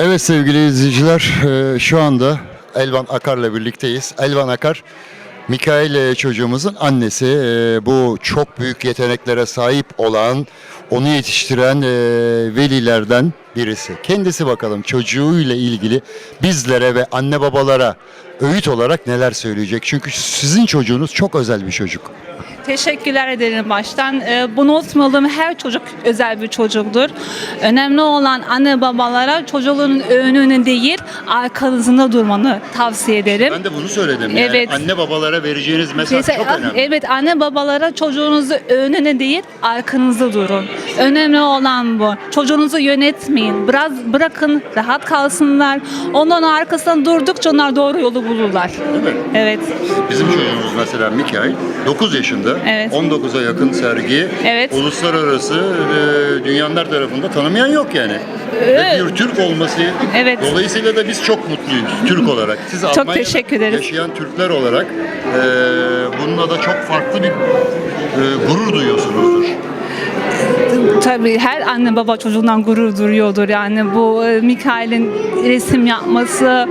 Evet sevgili izleyiciler e, şu anda Elvan Akar'la birlikteyiz. Elvan Akar Mikail e, çocuğumuzun annesi. E, Bu çok büyük yeteneklere sahip olan, onu yetiştiren e, velilerden birisi. Kendisi bakalım çocuğuyla ilgili bizlere ve anne babalara öğüt olarak neler söyleyecek? Çünkü sizin çocuğunuz çok özel bir çocuk. Teşekkürler ederim baştan. Ee, bunu unutmayalım. Her çocuk özel bir çocuktur. Önemli olan anne babalara çocuğunun önünü değil arkanızında durmanı tavsiye ederim. Ben de bunu söyledim. Yani Evet. anne babalara vereceğiniz mesaj Mesela- çok önemli. Evet anne babalara çocuğunuzu önüne değil arkanızda durun. Önemli olan bu. Çocuğunuzu yönetmeyin. Biraz bırakın rahat kalsınlar. Onların arkasından durdukça onlar doğru yolu bulurlar. Değil mi? Evet. Bizim çocuğumuz mesela Mikail 9 yaşında Evet. 19'a yakın sergi Evet. uluslararası e, dünyanın her tarafında tanımayan yok yani. Ve bir Türk olması Evet. dolayısıyla da biz çok mutluyuz Türk olarak. Siz Almanya'da teşekkür ederiz. yaşayan Türkler olarak e, bununla da çok farklı bir e, gurur duyuyorsunuzdur. Tabii her anne baba çocuğundan gurur duyuyordur. Yani bu e, Mikail'in resim yapması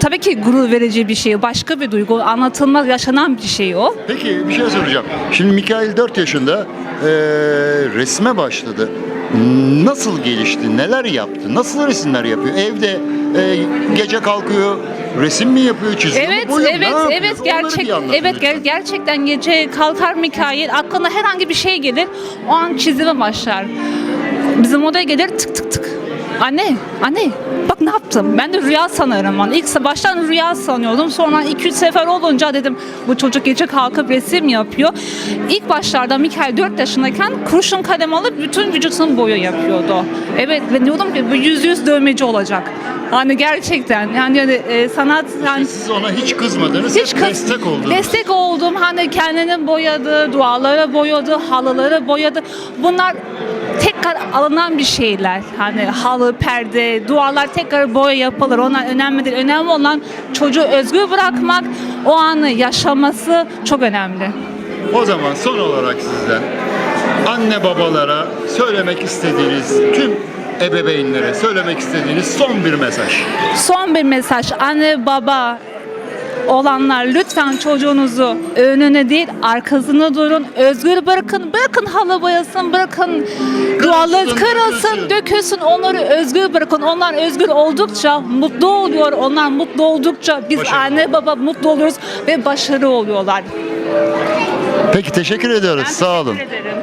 tabii ki gurur verici bir şey. Başka bir duygu. Anlatılmaz, yaşanan bir şey o. Peki bir şey soracağım. Şimdi Mikail 4 yaşında e, resme başladı. Nasıl gelişti? Neler yaptı? Nasıl resimler yapıyor? Evde e, gece kalkıyor, resim mi yapıyor, çiziyor Evet, mu, mu? evet, Ne yapıyor? evet Onları gerçek evet ger- gerçekten gece kalkar Mikail aklına herhangi bir şey gelir. O an çizime başlar. Bizim odaya gelir tık tık tık. Anne, anne bak ne yaptım? Ben de rüya sanırım. Ben ilk baştan rüya sanıyordum. Sonra 2-3 sefer olunca dedim bu çocuk gece kalkıp resim yapıyor. İlk başlarda Mikael 4 yaşındayken kurşun kalem alıp bütün vücutunu boya yapıyordu. Evet ben diyordum ki bu yüz yüz dövmeci olacak. Hani gerçekten yani, yani e, sanat yani Siz ona hiç kızmadınız, hiç kız- destek oldunuz. Destek oldum. Hani kendini boyadı, dualara boyadı, halıları boyadı. Bunlar tekrar alınan bir şeyler. Hani halı, perde, duvarlar tekrar boya yapılır. Onlar önemli değil. Önemli olan çocuğu özgür bırakmak, o anı yaşaması çok önemli. O zaman son olarak sizden anne babalara söylemek istediğiniz tüm ebeveynlere söylemek istediğiniz son bir mesaj. Son bir mesaj anne baba olanlar lütfen çocuğunuzu önüne değil arkasına durun. Özgür bırakın. Bırakın halı boyasın. Bırakın duvarları kırılsın, dökülsün. Onları özgür bırakın. Onlar özgür oldukça mutlu oluyor. Onlar mutlu oldukça biz Başarılı. anne baba mutlu oluyoruz ve başarılı oluyorlar. Peki teşekkür ediyoruz. Ben Sağ olun. teşekkür ederim.